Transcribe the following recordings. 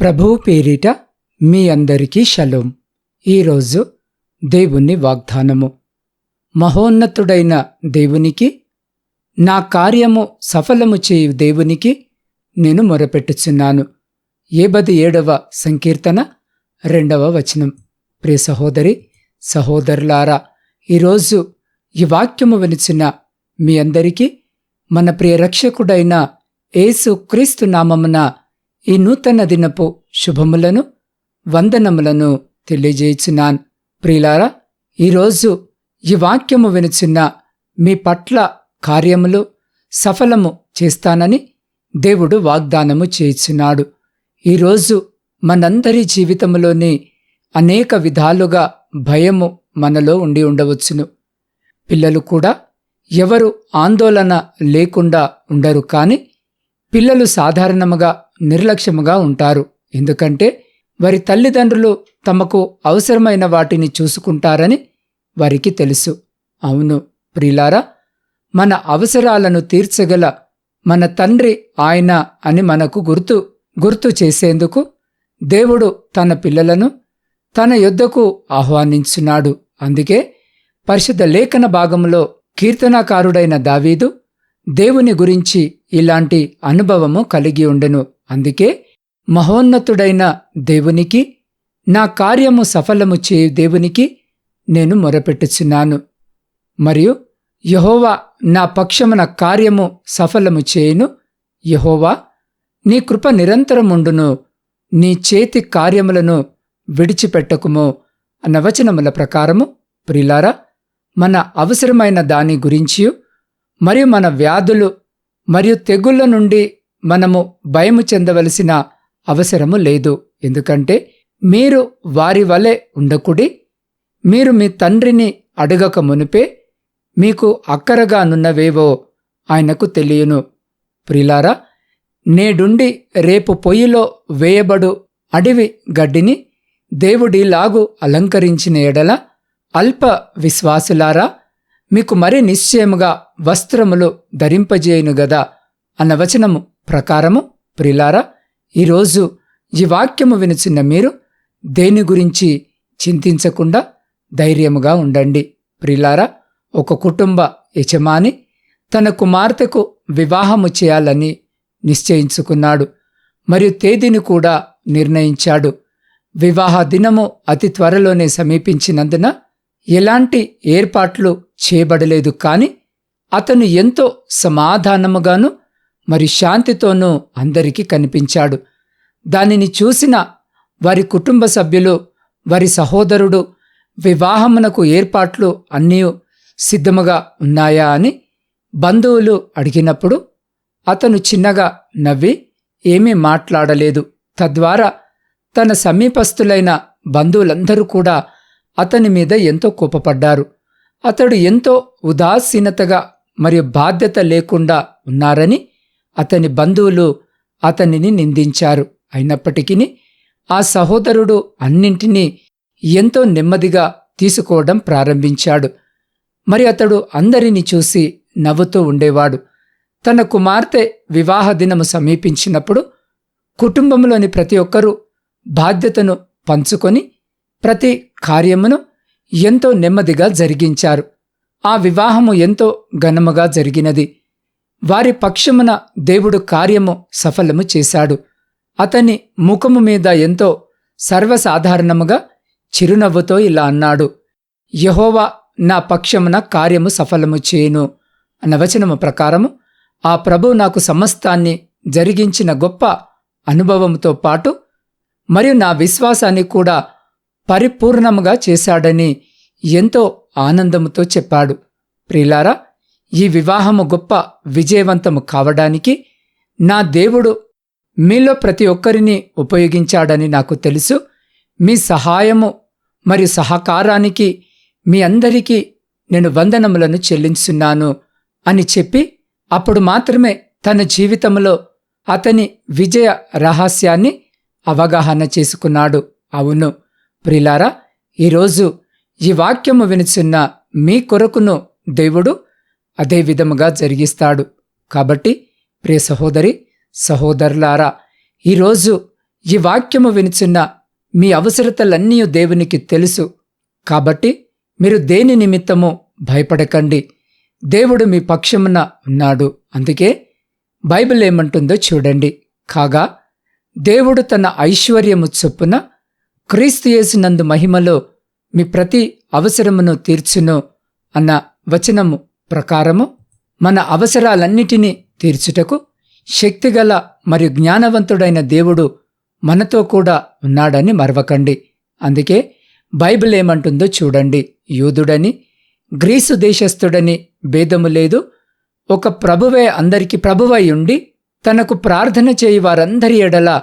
ప్రభువు పేరిట మీ అందరికీ షలోం. ఈరోజు దేవుని వాగ్దానము. మహోన్నతుడైన దేవునికి నా కార్యము సఫలము చేయు దేవునికి నేను మొరపెట్టుచున్నాను. ఏబది ఏడవ సంకీర్తన రెండవ వచనం. ప్రియ సహోదరి సహోదరులారా ఈరోజు ఈ వాక్యము వినిచిన మీ అందరికీ మన ప్రియ రక్షకుడైన యేసు క్రీస్తు నామమున ఈ నూతన దినపు శుభములను వందనములను తెలియజేయుచున్నాన్. ప్రియులారా ఈరోజు ఈ వాక్యము వినుచున్న మీ పట్ల కార్యములు సఫలము చేస్తానని దేవుడు వాగ్దానము చేయుచున్నాడు. ఈరోజు మనందరి జీవితంలోని అనేక విధాలుగా భయము మనలో ఉండి ఉండవచ్చును. పిల్లలు కూడా ఎవరు ఆందోళన లేకుండా ఉండరు కానీ పిల్లలు సాధారణముగా నిర్లక్ష్యముగా ఉంటారు. ఎందుకంటే వారి తల్లిదండ్రులు తమకు అవసరమైన వాటిని చూసుకుంటారని వారికి తెలుసు. అవును ప్రిలారా మన అవసరాలను తీర్చగల మన తండ్రి ఆయన అని మనకు గుర్తు గుర్తు చేసేందుకు దేవుడు తన పిల్లలను తన యుద్ధకు ఆహ్వానించున్నాడు. అందుకే పరిశుద్ధ లేఖన భాగంలో కీర్తనాకారుడైన దావీదు దేవుని గురించి ఇలాంటి అనుభవము కలిగి ఉండెను. అందుకే మహోన్నతుడైన దేవునికి నా కార్యము సఫలము చేయు దేవునికి నేను మొరపెట్టుచున్నాను. మరియు యహోవా నా పక్షమున కార్యము సఫలము చేయును. యహోవా నీ కృప నిరంతరముండును నీ చేతి కార్యములను విడిచిపెట్టకుము అన్న వచనముల ప్రకారము. ప్రిలారా మన అవసరమైన దాని గురించి మరియు మన వ్యాధులు మరియు తెగుళ్ళ నుండి మనము భయము చెందవలసిన అవసరము లేదు. ఎందుకంటే మీరు వారి వలె ఉండకుడి మీరు మీ తండ్రిని అడగక మునిపే మీకు అక్కరగానున్నవేవో ఆయనకు తెలియను. ప్రిలారా నేడుండి రేపు పొయ్యిలో వేయబడు అడవి గడ్డిని దేవుడిలాగు అలంకరించిన ఎడల అల్ప విశ్వాసులారా మీకు మరి నిశ్చయముగా వస్త్రములు ధరింపజేయును గదా. అన్న వచనము ప్రకారము ప్రిలారా ఈరోజు ఈ వాక్యము వినుచున్న మీరు దేని గురించి చింతించకుండా ధైర్యముగా ఉండండి. ప్రిలారా ఒక కుటుంబ యజమాని తన కుమార్తెకు వివాహము చేయాలని నిశ్చయించుకున్నాడు మరియు తేదీని కూడా నిర్ణయించాడు. వివాహ దినము అతి త్వరలోనే సమీపించినందున ఎలాంటి ఏర్పాట్లు చేయబడలేదు కానీ అతను ఎంతో సమాధానముగాను మరి శాంతితోనూ అందరికీ కనిపించాడు. దానిని చూసిన వారి కుటుంబ సభ్యులు వారి సహోదరుడు వివాహమునకు ఏర్పాట్లు అన్నీ సిద్ధముగా ఉన్నాయా అని బంధువులు అడిగినప్పుడు అతను చిన్నగా నవ్వి ఏమీ మాట్లాడలేదు. తద్వారా తన సమీపస్తులైన బంధువులందరూ కూడా అతని మీద ఎంతో కోపపడ్డారు. అతడు ఎంతో ఉదాసీనతగా మరియు బాధ్యత లేకుండా ఉన్నారని అతని బంధువులు అతనిని నిందించారు. అయినప్పటికీ ఆ సహోదరుడు అన్నింటినీ ఎంతో నెమ్మదిగా తీసుకోవడం ప్రారంభించాడు. మరి అతడు అందరిని చూసి నవ్వుతూ ఉండేవాడు. తన కుమార్తె వివాహ దినము సమీపించినప్పుడు కుటుంబంలోని ప్రతి ఒక్కరూ బాధ్యతను పంచుకొని ప్రతి కార్యమును ఎంతో నెమ్మదిగా జరిగించారు. ఆ వివాహము ఎంతో ఘనముగా జరిగినది. వారి పక్షమున దేవుడు కార్యము సఫలము చేశాడు. అతని ముఖము మీద ఎంతో సర్వసాధారణముగా చిరునవ్వుతో ఇలా అన్నాడు. యహోవా నా పక్షమున కార్యము సఫలము చేయును అన్న వచనము ప్రకారము ఆ ప్రభు నాకు సమస్తాన్ని జరిగించిన గొప్ప అనుభవంతో పాటు మరియు నా విశ్వాసాన్ని కూడా పరిపూర్ణముగా చేశాడని ఎంతో ఆనందముతో చెప్పాడు. ప్రిలారా ఈ వివాహము గొప్ప విజయవంతము కావడానికి నా దేవుడు మీలో ప్రతి ఒక్కరిని ఉపయోగించాడని నాకు తెలుసు. మీ సహాయము మరియు సహకారానికి మీ అందరికీ నేను వందనములను చెల్లించున్నాను అని చెప్పి అప్పుడు మాత్రమే తన జీవితంలో అతని విజయ రహస్యాన్ని అవగాహన చేసుకున్నాడు. అవును ప్రిలారా ఈరోజు ఈ వాక్యము వినుచున్న మీ కొరకును దేవుడు అదే విధముగా జరిగిస్తాడు. కాబట్టి ప్రియ సహోదరి సహోదరులారా ఈరోజు ఈ వాక్యము వినిచున్న మీ అవసరతలన్నీ దేవునికి తెలుసు. కాబట్టి మీరు దేని నిమిత్తము భయపడకండి. దేవుడు మీ పక్షమున ఉన్నాడు. అందుకే బైబిల్ ఏమంటుందో చూడండి. కాగా దేవుడు తన ఐశ్వర్యము చొప్పున క్రీస్తు యేసునందు మహిమలో మీ ప్రతి అవసరమును తీర్చును అన్న వచనము. ప్రకారము మన అవసరాలన్నిటినీ తీర్చుటకు శక్తిగల మరియు జ్ఞానవంతుడైన దేవుడు మనతో కూడా ఉన్నాడని మరవకండి. అందుకే బైబిల్ ఏమంటుందో చూడండి. యూదుడని గ్రీసు దేశస్థుడని భేదము లేదు. ఒక ప్రభువే అందరికి ప్రభువై ఉండి తనకు ప్రార్థన చేయి వారందరి ఎడల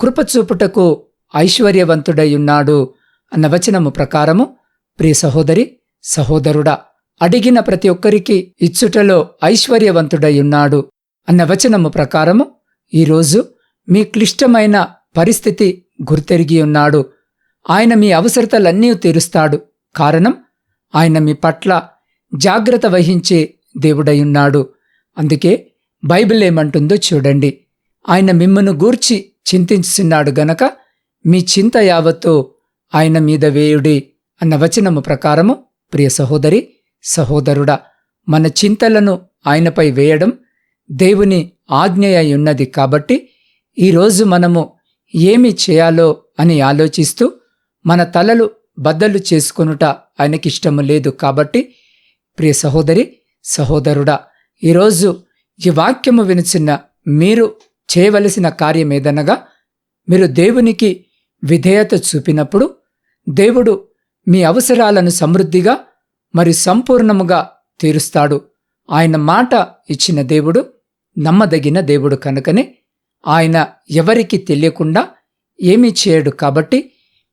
కృపచూపుటకు ఐశ్వర్యవంతుడై ఉన్నాడు అన్న వచనము ప్రకారము. ప్రియ సహోదరి సహోదరుడా అడిగిన ప్రతి ఒక్కరికి ఇచ్చుటలో ఐశ్వర్యవంతుడై ఉన్నాడు అన్న వచనము ప్రకారము ఈరోజు మీ క్లిష్టమైన పరిస్థితి గుర్తెరిగి ఉన్నాడు ఆయన మీ అవసరతలన్నీ తీరుస్తాడు. కారణం ఆయన మీ పట్ల జాగ్రత్త వహించే దేవుడయున్నాడు అందుకే బైబిల్ ఏమంటుందో చూడండి. ఆయన మిమ్మను గూర్చి చింతించున్నాడు గనక మీ చింత యావత్తో ఆయన మీద వేయుడి అన్న వచనము ప్రకారము. ప్రియ సహోదరి సహోదరుడా మన చింతలను ఆయనపై వేయడం దేవుని ఆజ్ఞయ్యున్నది ఉన్నది కాబట్టి ఈరోజు మనము ఏమి చేయాలో అని ఆలోచిస్తూ మన తలలు బద్దలు చేసుకొనుట ఆయనకిష్టము లేదు కాబట్టి ప్రియ సహోదరి సహోదరుడా ఈరోజు ఈ వాక్యము వినిచిన్న మీరు చేయవలసిన కార్యం ఏదనగా మీరు దేవునికి విధేయత చూపినప్పుడు దేవుడు మీ అవసరాలను సమృద్ధిగా మరి సంపూర్ణముగా తీరుస్తాడు. ఆయన మాట ఇచ్చిన దేవుడు నమ్మదగిన దేవుడు కనుకనే ఆయన ఎవరికి తెలియకుండా ఏమీ చేయడు కాబట్టి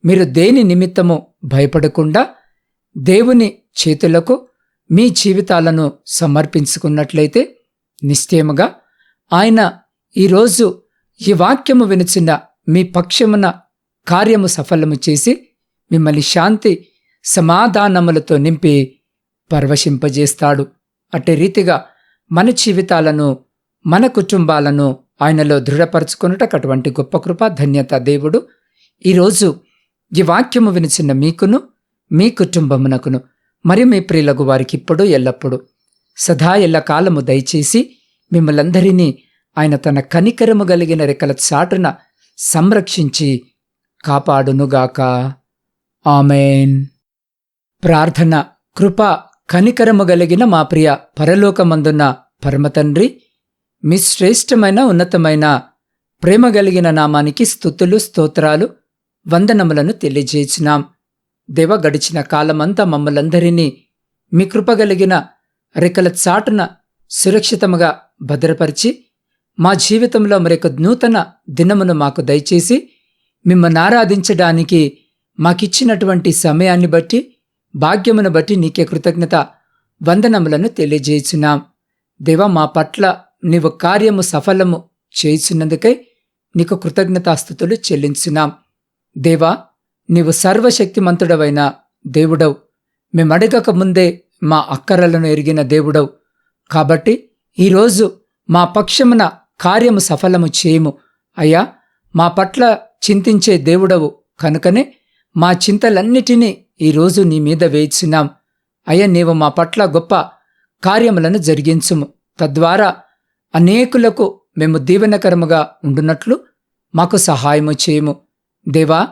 మీరు దేని నిమిత్తము భయపడకుండా దేవుని చేతులకు మీ జీవితాలను సమర్పించుకున్నట్లయితే నిశ్చయముగా ఆయన ఈరోజు ఈ వాక్యము వినిచిన మీ పక్షమున కార్యము సఫలము చేసి మిమ్మల్ని శాంతి సమాధానములతో నింపి పరవశింపజేస్తాడు. అట్టి రీతిగా మన జీవితాలను మన కుటుంబాలను ఆయనలో దృఢపరచుకొనుటకు అటువంటి గొప్ప కృప ధన్యత దేవుడు. ఈరోజు ఈ వాక్యము వినిచిన మీకును మీ కుటుంబమునకును మరి మీ ప్రియులకు వారికి ఇప్పుడు ఎల్లప్పుడు సదా ఎల్ల కాలము దయచేసి మిమ్మలందరినీ ఆయన తన కనికరము కలిగిన రెక్కల చాటున సంరక్షించి కాపాడునుగాక. ఆమెన్. ప్రార్థన కృప కనికరము కలిగిన మా ప్రియ పరలోకమందున్న పరమతండ్రి మీ శ్రేష్టమైన ఉన్నతమైన ప్రేమ కలిగిన నామానికి స్థుతులు స్తోత్రాలు వందనములను తెలియజేసినాం. దేవ గడిచిన కాలమంతా మమ్మలందరినీ మీ కృపగలిగిన రెక్కల చాటున సురక్షితముగా భద్రపరిచి మా జీవితంలో మరొక నూతన దినమును మాకు దయచేసి మిమ్మల్ని ఆరాధించడానికి మాకిచ్చినటువంటి సమయాన్ని బట్టి భాగ్యమును బట్టి నీకే కృతజ్ఞత వందనములను తెలియజేయుచున్నాం. దేవ మా పట్ల నీవు కార్యము సఫలము చేయుచున్నందుకై నీకు కృతజ్ఞతాస్థుతులు చెల్లించున్నాం దేవా నీవు సర్వశక్తిమంతుడవైన దేవుడవు. మేమడగక ముందే మా అక్కరలను ఎరిగిన దేవుడవు. కాబట్టి ఈరోజు మా పక్షమున కార్యము సఫలము చేయము. అయ్యా మా పట్ల చింతించే దేవుడవు కనుకనే మా చింతలన్నిటినీ ఈరోజు నీ మీద వేయిచున్నాం. అయ్యా నీవు మా పట్ల గొప్ప కార్యములను జరిగించుము. తద్వారా అనేకులకు మేము దీవెనకరముగా ఉండునట్లు మాకు సహాయము చేయము. దేవా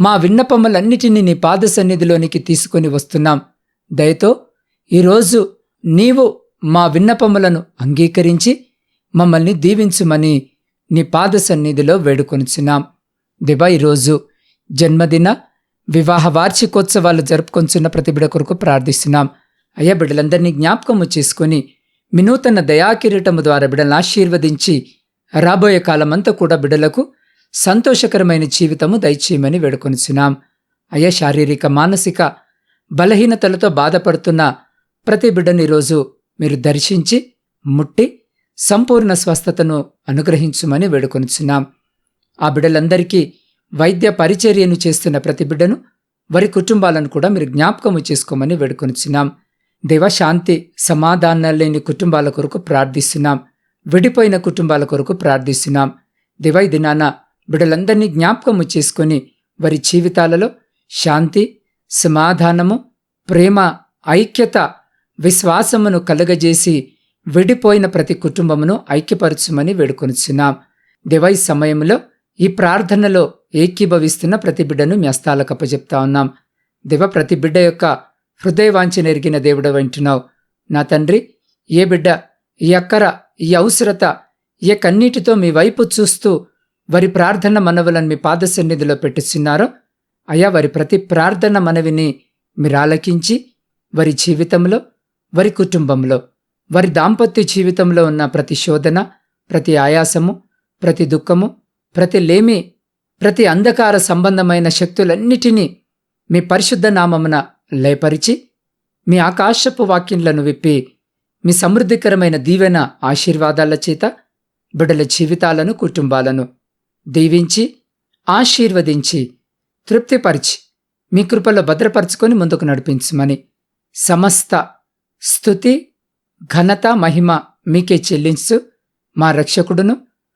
మా విన్నపములన్నిటినీ నీ పాద సన్నిధిలోనికి తీసుకొని వస్తున్నాం. దయతో ఈరోజు నీవు మా విన్నపములను అంగీకరించి మమ్మల్ని దీవించుమని నీ పాద సన్నిధిలో వేడుకొనిచున్నాం. దివా ఈరోజు జన్మదిన వివాహ వార్షికోత్సవాలు జరుపుకొంచున్న ప్రతి బిడ కొరకు ప్రార్థిస్తున్నాం. అయ్యా బిడ్డలందరినీ జ్ఞాపకము చేసుకుని వినూతన దయాకిరీటము ద్వారా బిడ్డలను ఆశీర్వదించి రాబోయే కాలమంతా కూడా బిడ్డలకు సంతోషకరమైన జీవితము దయచేయమని వేడుకొనిచున్నాం. అయ్యా శారీరక మానసిక బలహీనతలతో బాధపడుతున్న ప్రతి బిడ్డని ఈరోజు మీరు దర్శించి ముట్టి సంపూర్ణ స్వస్థతను అనుగ్రహించుమని వేడుకొనిచున్నాం. ఆ బిడ్డలందరికీ వైద్య పరిచర్యను చేస్తున్న ప్రతి బిడ్డను వారి కుటుంబాలను కూడా మీరు జ్ఞాపకము చేసుకోమని వేడుకొనిచున్నాం. దేవ శాంతి సమాధానాలు లేని కుటుంబాల కొరకు ప్రార్థిస్తున్నాం. విడిపోయిన కుటుంబాల కొరకు ప్రార్థిస్తున్నాం. దేవ దినాన బిడ్డలందరినీ జ్ఞాపకము చేసుకొని వారి జీవితాలలో శాంతి సమాధానము ప్రేమ ఐక్యత విశ్వాసమును కలుగజేసి విడిపోయిన ప్రతి కుటుంబమును ఐక్యపరచుమని వేడుకొనిచున్నాం. దివై ఈ సమయంలో ఈ ప్రార్థనలో ఏకీభవిస్తున్న ప్రతి బిడ్డను మీ హస్తాలకు ఉన్నాం. దివ ప్రతి బిడ్డ యొక్క హృదయవాంఛ నెరిగిన దేవుడు వింటున్నావు నా తండ్రి ఏ బిడ్డ ఈ అక్కర ఈ అవసరత ఏ కన్నీటితో మీ వైపు చూస్తూ వారి ప్రార్థన మనవులను మీ పాద సన్నిధిలో పెట్టుచున్నారో అయా వారి ప్రతి ప్రార్థన మనవిని మీరు ఆలకించి వారి జీవితంలో వారి కుటుంబంలో వారి దాంపత్య జీవితంలో ఉన్న ప్రతి శోధన ప్రతి ఆయాసము ప్రతి దుఃఖము ప్రతి లేమి ప్రతి అంధకార సంబంధమైన శక్తులన్నిటినీ మీ పరిశుద్ధ నామమున లేపరిచి మీ ఆకాశపు వాక్యంలను విప్పి మీ సమృద్ధికరమైన దీవెన ఆశీర్వాదాల చేత బిడ్డల జీవితాలను కుటుంబాలను దీవించి ఆశీర్వదించి తృప్తిపరిచి మీ కృపలో భద్రపరుచుకొని ముందుకు నడిపించమని సమస్త స్థుతి ఘనత మహిమ మీకే చెల్లించు మా రక్షకుడును.